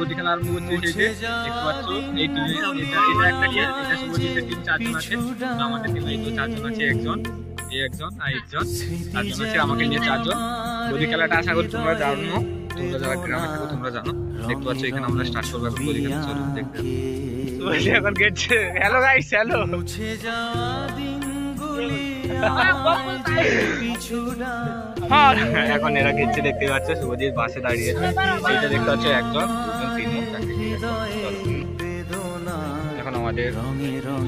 গদি খেলা আরম্ভ করতে এসেছে। দেখতে পাচ্ছ এই টিমে এটা এটা একটা টিম এটা শুভজিতের টিম চারজন আছে। আমাদের টিমে তো চারজন আছে একজন এই একজন আর একজন চারজন আছে আমাকে নিয়ে চারজন। গদি খেলাটা আশা করি তোমরা জানো তোমরা যারা গ্রামে থাকো তোমরা জানো। দেখতে পাচ্ছ এখানে আমরা স্টার্ট করব এখন গদি খেলা চলো দেখতে। এখন হ্যালো গাইস হ্যালো মুছে যাওয়া হ্যাঁ, এখন এরা গেছে দেখতে পাচ্ছ, শুভজিৎ বাসে দাঁড়িয়েছে সেইটা দেখতে পাচ্ছ একজন এখন আমাদের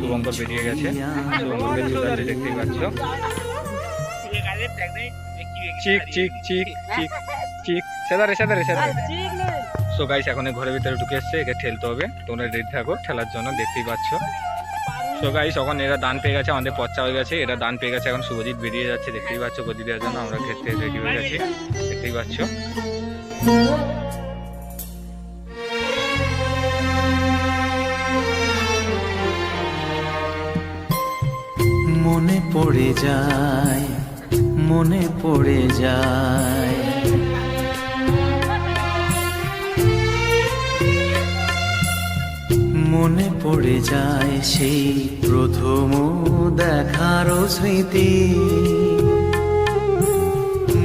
শুভঙ্কর বেরিয়ে গেছে। শুভঙ্করকে দেখতেই পাচ্ছ। চিক চিক চিক চিক গাইস এখন ঘরের ভিতরে ঢুকে এসছে, একে ঠেলতে হবে। তোমরা রেডি থাকো, ঠেলার জন্য দেখতেই পাচ্ছ। সো গাইস এখন এরা দান পেয়ে গেছে, আমাদের পচ্চা হয়ে গেছে, এরা দান পেয়ে গেছে, এখন শুভজিৎ বেরিয়ে যাচ্ছে, দেখতেই পাচ্ছ দেওয়ার জন্য, আমরা খেতে রেডি হয়ে গেছি, দেখতেই পাচ্ছ। মনে পড়ে যায়, মনে পড়ে যায়। মনে পড়ে যায় সেই প্রথম দেখার স্মৃতি।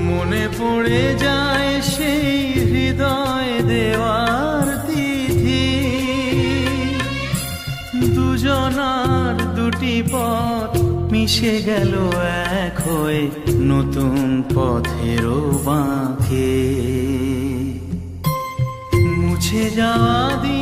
মনে পড়ে যায় সেই হৃদয় দেওয়ার তিথি। দুজনার দুটি পথ মিশে গেল এক হয়ে নতুন পথেরও বাঁকে। মুছে যাওয়া দিন